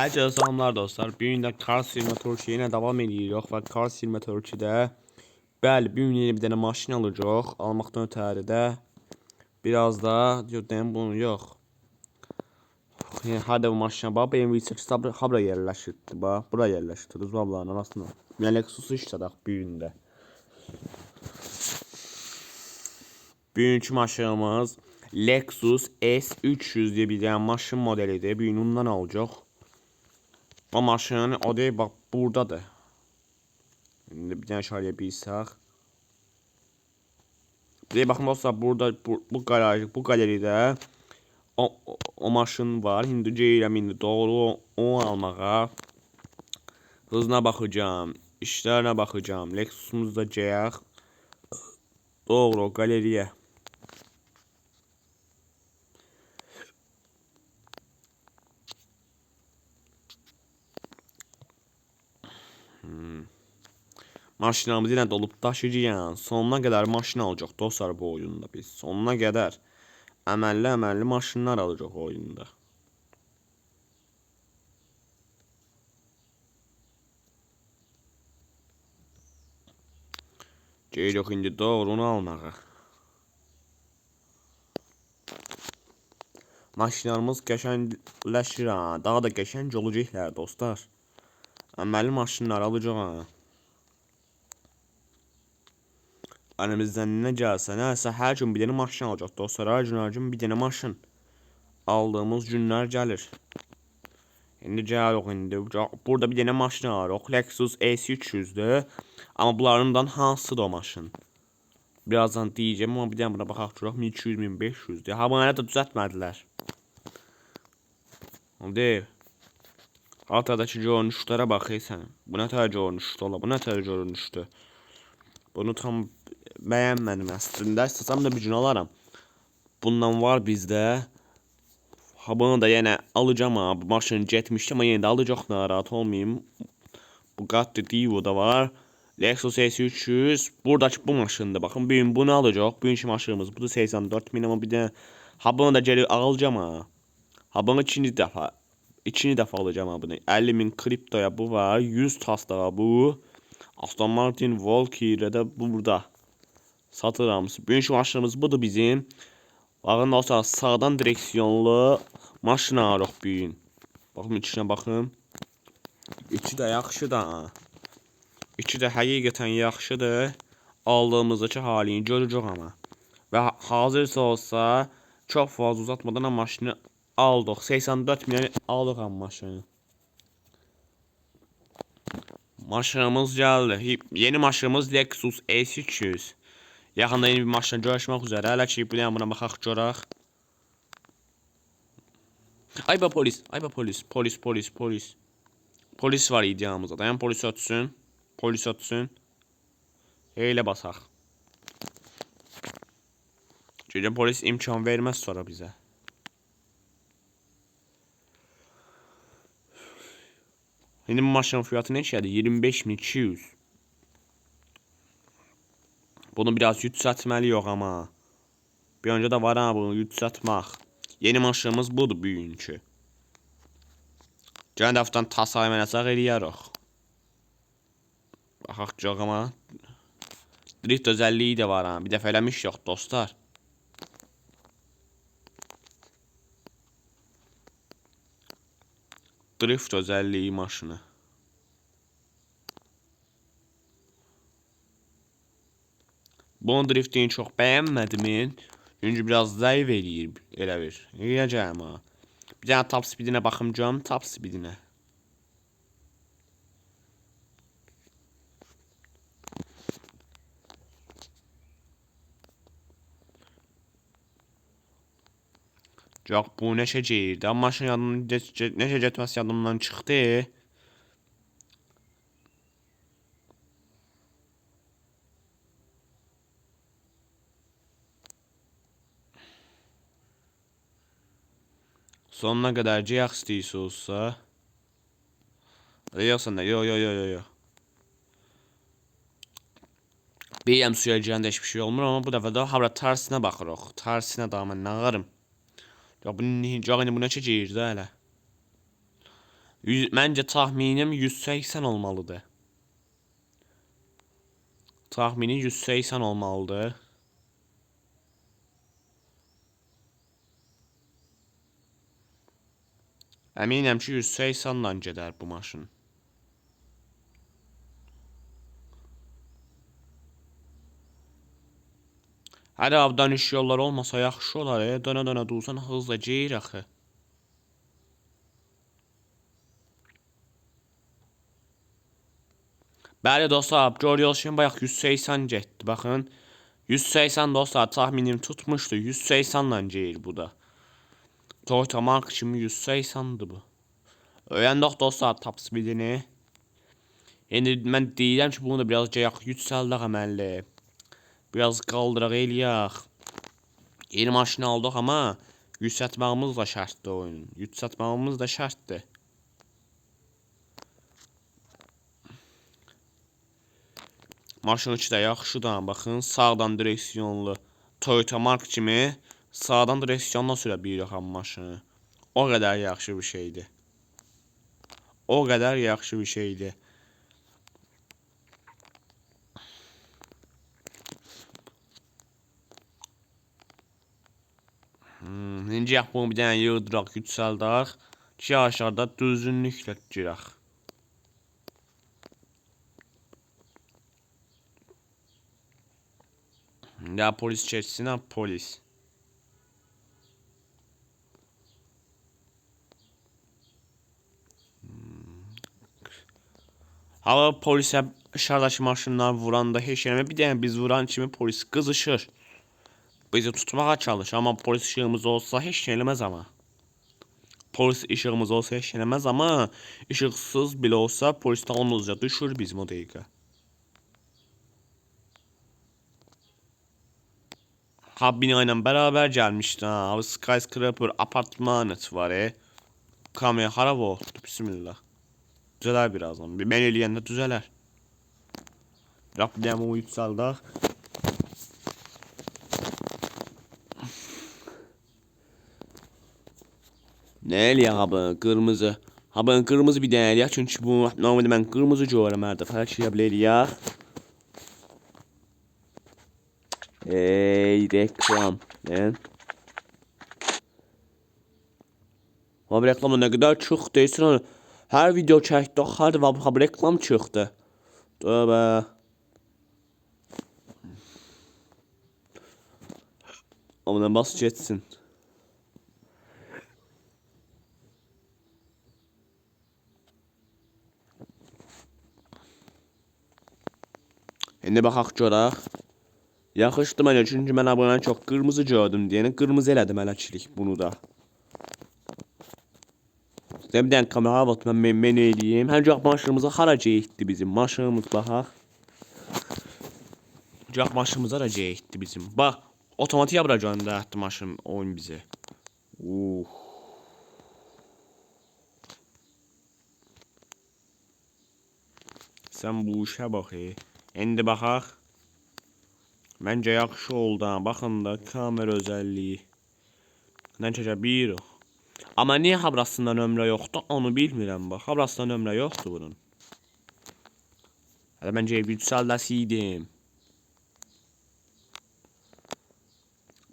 Herkese selamlar dostlar. Bu gün də Cars 24 ilə davam edirik və Cars 24-də bəli, bu gün yeni bir dənə maşın alacağıq. Almaqdan ötəri də biraz da deyim bunu yox. Hada bu maşına bax, BMW 8 tabra habra yerləşirdi bax. Bura yerləşdirdi zəblanın arasına. Yəni Lexus işlədik bu gün də. Bugünkü maşınımız Lexus S300 diye bir tane maşın modelidir. Bir ondan alacaq. Maşının o değil bak buradadır. Şimdi bir tane şöyle bir sağ. Bir bakın dostlar burada bu, bu garaj bu galeride o, o, o maşın var. Şimdi gəlirəm indi doğru o, o almağa. Hızına bakacağım. işlerine bakacağım. Lexus'umuzu da cəyək. Doğru o galeriye. Maşınımız yine dolup daşıyacağız. Sonuna kadar maşın alacaq dostlar bu oyunda biz. Sonuna kadar əməlli əməlli maşınlar alacaq oyunda. Gelirik indi doğru onu almağa. Maşınlarımız qəşəngləşir ha. Daha da qəşəng olacaqlar dostlar. Əməlli maşınlar alacaq ha. Əlimizdən nə gəlsə, nəsə hər gün bir dənə maşın alacaq dostlar. Hər gün hər gün bir dənə maşın aldığımız günlər gəlir. İndi gəlirik indi. Burada bir dənə maşın alırıq. Lexus S300-dür. Amma bunlardan hansıdır o maşın? Birazdan deyəcəm, amma bir dənə buna baxaq görək 1200 1500-dür. Ha bunu da düzəltmədilər. Oldu. Ortadakı görünüşlərə bax ey sən. Bu nə tər görünüşdü ola? Bu nə tər görünüşdü? Bunu tam bəyənmədim əslində. İstəsəm də bir gün alaram. Bundan var bizdə. Ha bunu da yenə alacağım ha. Bu maşını getmişdi amma yenə də alacaq narahat olmayayım. Bugatti Divo da var. Lexus S300. Buradakı bu maşındır. Baxın bu gün bunu alacaq. Bugünkü maşınımız budur 84 min amma bir də ha bunu da gəlib alacağım ha. Ha bunu ikinci dəfə ikinci dəfə alacağım ha bunu. 50 min kriptoya bu var. 100 tasdağa bu. Aston Martin Valkyrie də burada. Satıram. Bugünkü maşınımız budur bizim. Baxın dostlar sağdan direksiyonlu maşın alırıq bu gün. Baxın içinə baxın. İçi də yaxşıdır. İçi də həqiqətən yaxşıdır. Aldığımızdakı halini görəcək amma. Və hazırsa olsa çox fazla uzatmadan maşını aldıq. 84 milyon aldıq amma maşını. Maşınımız gəldi. Yeni maşınımız Lexus S300. Yaxında yeni bir maşına görüşmək üzrə. Hələ ki, dənə buna baxaq görək. Ay be polis, ay be polis, polis, polis, polis. Polis var iddiamızda. Dayan polis ötsün. Polis ötsün. Elə basaq. Çünki polis imkan verməz sonra bizə. İndi bu maşının fiyatı neçədir? 25200. Bunu biraz yüksəltməliyik amma. Bir öncə də var ha bunu yüksəltmək. Yeni maşınımız budur bugünkü. Gələn dəfədən tasarım eləsək eləyərik. Baxaq amma. Drift özelliği de var ha. Bir dəfə eləmiş yox dostlar. Drift özelliği maşını. Bunun driftini çox bəyənmədim. Çünki biraz zayıf eləyir elə bir. Eləyəcəyəm ha. Bir dənə top speedinə baxım görüm, top speedinə. Yox, bu neçə geyirdi. Amma maşın yadımdan neçə getməsi yadımdan çıxdı. Sonuna kadar ciyaq istəyirsə olsa. Yoxsa nə? Yo yo yo yo yo. Bilirəm suya girəndə heç bir şey olmur amma bu dəfə də hara tərsinə baxırıq. Tərsinə daha mən nə ağarım. Ya bu indi bu neçə girir də hələ. Məncə tahminim 180 olmalıdır. Tahmini 180 olmalıdır. Əminəm ki 180 ilə gedər bu maşın. Hələ abdan iş yolları olmasa yaxşı olar. E, dönə-dönə dursan hızla geyir axı. Bəli dostlar, görüyorsunuz şimdi bayaq 180 getdi. Baxın. 180 dostlar tahminim tutmuşdu. 180 ilə geyir bu da. Toyota Mark kimi 180'dı bu. Öyrəndik dostlar top speedini. İndi mən deyirəm ki, bunu da biraz geyək yüksəldək əməlli. Biraz qaldıraq eləyək. Yeni maşını aldıq amma yüksəltməyimiz də şərtdir oyunun. Yüksəltməyimiz də şərtdir. Maşın içi də yaxşıdır. Baxın, sağdan direksiyonlu Toyota Mark kimi sağdan direksiyonla sürə bilirik amma maşını. O qədər yaxşı bir şeydir. O qədər yaxşı bir şeydir. Hmm, İndi yap bir dənə yığdıraq, yüksəldək ki, aşağıda düzünlüklə girək. Ya polis geçsin ha polis. Hava polisə aşağıdakı maşınlar vuranda heç yerə bir dənə biz vuran kimi polis qızışır. Bizi tutmağa çalışır amma polis işığımız olsa heç şey eləməz amma. Polis işığımız olsa heç şey eləməz amma işıqsız belə olsa polisdən onuzca düşür bizim o dəqiqə. Ha bina ilə bərabər gəlmişdi ha. Skyscraper apartmanı var e. Kamera harab oldu. Bismillah. Düzələr birazdan. Bir mən eləyəndə düzələr. Rəbb o yüksəldək. Nə eləyək abi? Qırmızı. Abi qırmızı bir dənə eləyək çünki bu normalde qırmızı görürəm hər dəfə. Hər şey belə eləyək. Ey reklam. Ne? Abi reklamda ne kadar çok değilsin onu. Her video çektik hadi abi reklam çıktı. Tövbe. Ama bas geçsin. İndi baxaq görək. Yaxşıdır mənə çünki mən abunəni çox qırmızı gördüm deyəni qırmızı elədim eləçilik bunu da. Dənə kamera mən men menü eləyim. Həncə maşınımıza haraca etdi bizim maşınımız baxaq. Caq maşınımız haraca etdi bizim. Bax otomatik yapıra göndərdi maşın oyun bizi. Uh. Sən bu işə bax. E. İndi baxaq. Bence yaxşı oldu. Baxın da kamera özelliği. Nə çəkə bir. Amma niyə habrasında nömrə yoxdur, onu bilmirəm bax. Habrasında nömrə yoxdur bunun. Hələ məncə yüksəldəsiydim.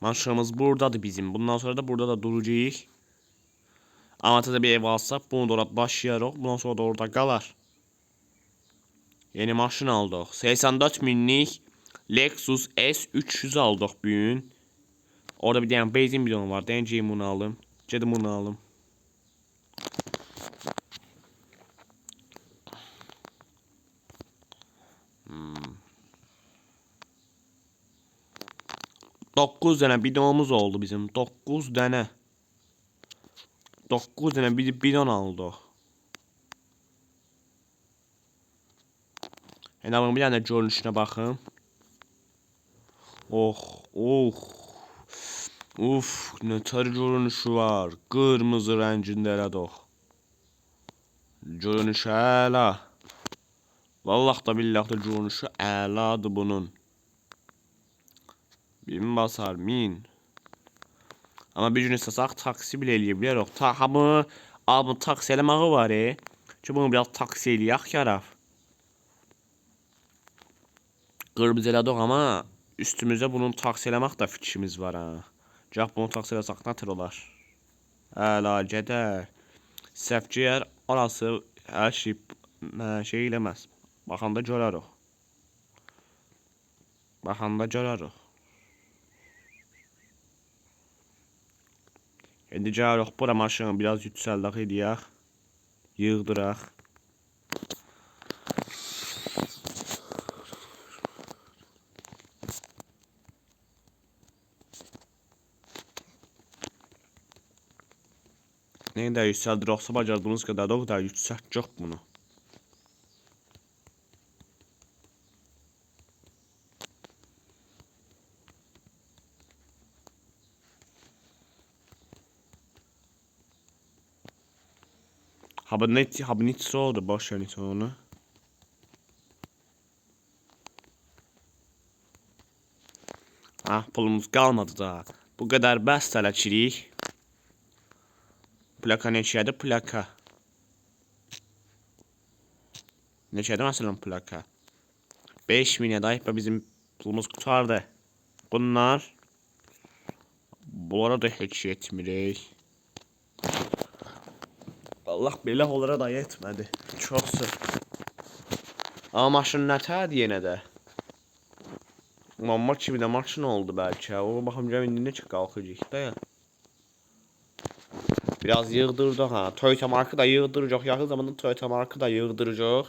Maşınımız buradadır bizim. Bundan sonra da burada da duracağıq. Avantajda bir ev alsaq, bunu da orada. Bundan sonra da orada qalar. Yeni maşın aldıq. 84 minlik Lexus S300 aldık bugün. Orada bir tane benzin bidonu var. Deneyeceğim bunu alım. Gedim bunu alım. Hmm. 9 tane bidonumuz oldu bizim. 9 tane. 9 tane bir bidon aldık. Yani bir tane görünüşüne bakın. Oh, oh. Uf, ne tər görünüşü var. Qırmızı rəngində elədik. Görünüşü əla. Vallah da billah da görünüşü əladır bunun. Bin basar, min. Ama bir gün istəsək taksi bile eləyə. Ta hamı bunun taksi eləməyi var e. Ki bunu biraz taksi eləyək yaraf. Qırmızı elədik amma üstümüzdə bunun taksi eləmək də fikrimiz var ha. Gəl bunu tür olar? Əla gedər. Səfciyər arası hər şey şey eləməz. Baxanda görərik. Baxanda görərik. İndi gəlirik bura maşını biraz yüksəldək edəyək. Yığdıraq. Neyi də yüksəldiriksə bacardığımız qədər də o qədər yüksəltəcək bunu. Habernet, habernet oldu boş ver neyse onu. Ah pulumuz kalmadı da. Bu kadar bəs tələkirik. Plaka neçədir? Plaka. Neçədir məsələn plaka? 5000 dahi bizim pulumuz qutardı. Bunlar bunlara da heç yetmirik. Allah belə onlara da yetmədi. Çoxsu. Amma maşın nətədir yenə də? Mamma kimi də maşın oldu bəlkə. O baxım indi necə qalxacaq da ya. Biraz yığdırdıq ha. Toyota markı da yığdıracaq. Yaxın zamanda Toyota markı da yığdıracaq.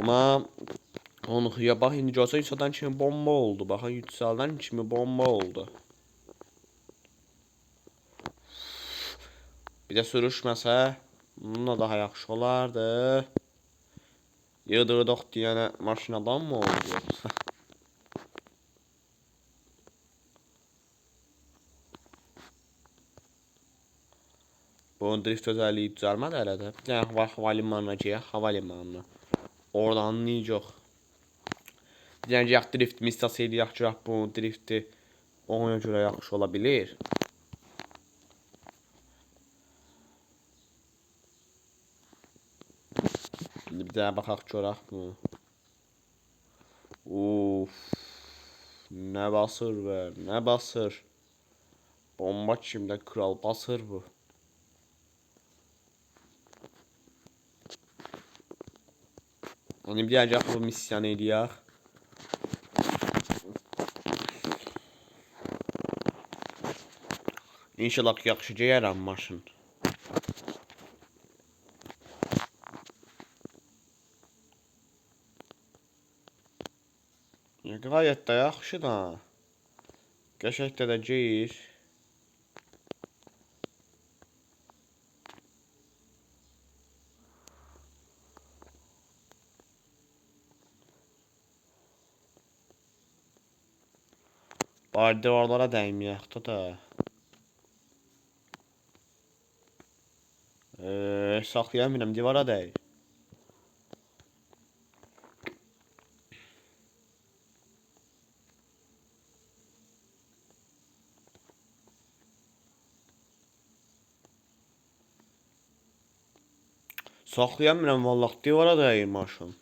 Amma onu ya bax indi görsə yükseldən kimi bomba oldu. Baxın yükseldən kimi bomba oldu. Bir də sürüşməsə, bununla daha yaxşı olardı. Yığdırdıq deyənə maşinadan mı oldu Bunun drift özelliği düzelmedi herhalde. Yani hava, havalimanına giyək, havalimanına. Oradan anlayacaq. Deyəcək drift eləyək ki, bu drifti ona görə yaxşı ola bilir. Şimdi bir daha baxaq görək bu. Uf. Ne basır be, ne basır. Bomba kimdə kral basır bu. Hani bir acaba bu misyan eləyək. İnşallah yaxşı geyərəm maşın. Gayet də yaxşı da. Qəşəng də də Bari divarlara dəyməyək də da. Eee, saxlaya bilmirəm, divara dəy. Saxlaya bilmirəm vallah, divara dəyir maşın.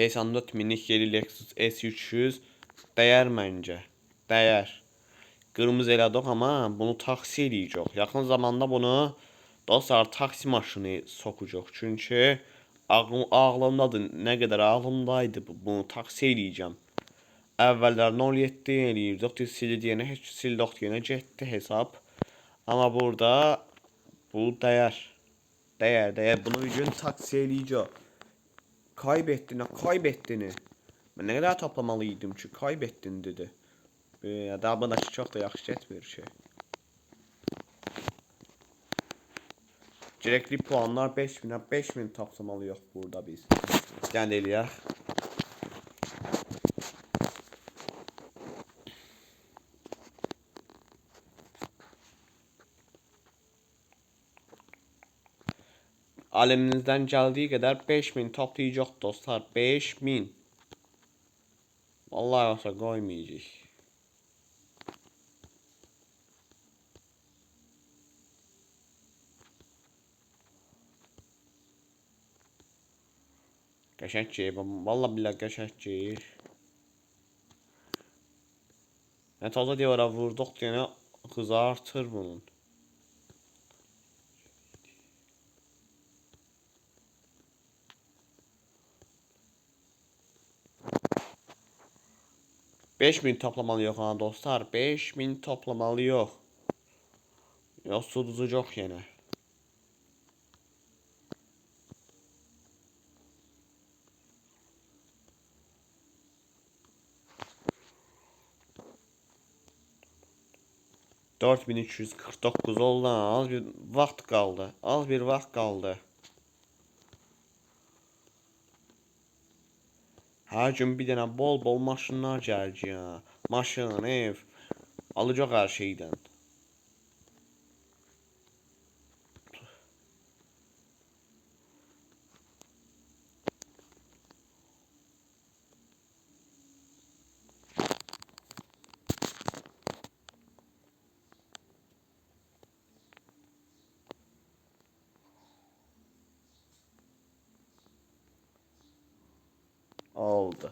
S84 minik yeri Lexus S300 dəyər məncə. Dəyər. Qırmızı elədik amma bunu taksi eləyəcək. Yaxın zamanda bunu dostlar taksi maşını sokacaq. Çünki ağlım, ağlımdadır. Nə qədər ağlımdaydı bu, bunu taksi eləyəcəm. Əvvəllər 07 eləyirdik. Sildi deyənə heç sildik deyənə getdi hesab. Amma burada bu dəyər. Dəyər, dəyər. Bunu bir gün taksi eləyəcək. Kaybettin, kaybettin. Ben ne kadar toplamalıydım ki kaybettin dedi. Ee, daha bana çok da yaxşı etmir şey. Gerekli puanlar 5000'e 5000 toplamalıyıq burada biz. Yəni eləyək. Elimizden geldiği kadar 5000 toplayacak dostlar. 5000. Vallahi olsa koymayacağız. Qəşəng şey, valla billah qəşəng şey. Yəni taza divara vurduq yenə hızı artır bunun. Beş bin toplamalı yok ha dostlar. Beş bin toplamalı yok. Yoxsa uduzacaq yenə. Dört bin üç yüz kırk dokuz oldu. Az bir vaxt qaldı. Az bir vaxt qaldı. Hər gün bir dənə bol-bol maşınlar gələcək ya. Maşın, ev alacaq hər şeydən. Oldu.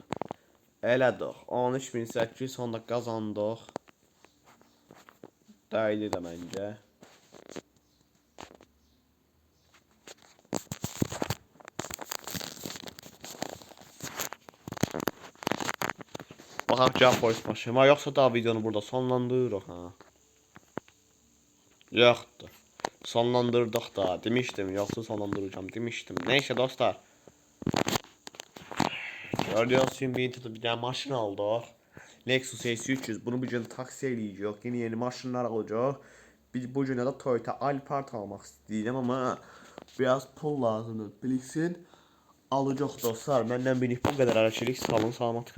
Elədik. 13800 sonda qazandıq. Dəydi də məncə. Baxaq gəl polis maşını yoxsa daha videonu burada sonlandırırıq ha. Yoxdur. Sonlandırdıq da. Demişdim, yoxsa sonlandıracağım demişdim. Neyse dostlar. Gördüğünüz gibi bir tane maşın aldık. Lexus S300 bunu bugün taksi eləyəcək. Yeni yeni maşınlar alacaq. Biz bu günə də Toyota Alphard almaq istəyirəm amma biraz pul lazımdır. Bilirsin. Alacaq dostlar. Məndən bilik bu qədər. Araçilik salın, salamat qalın.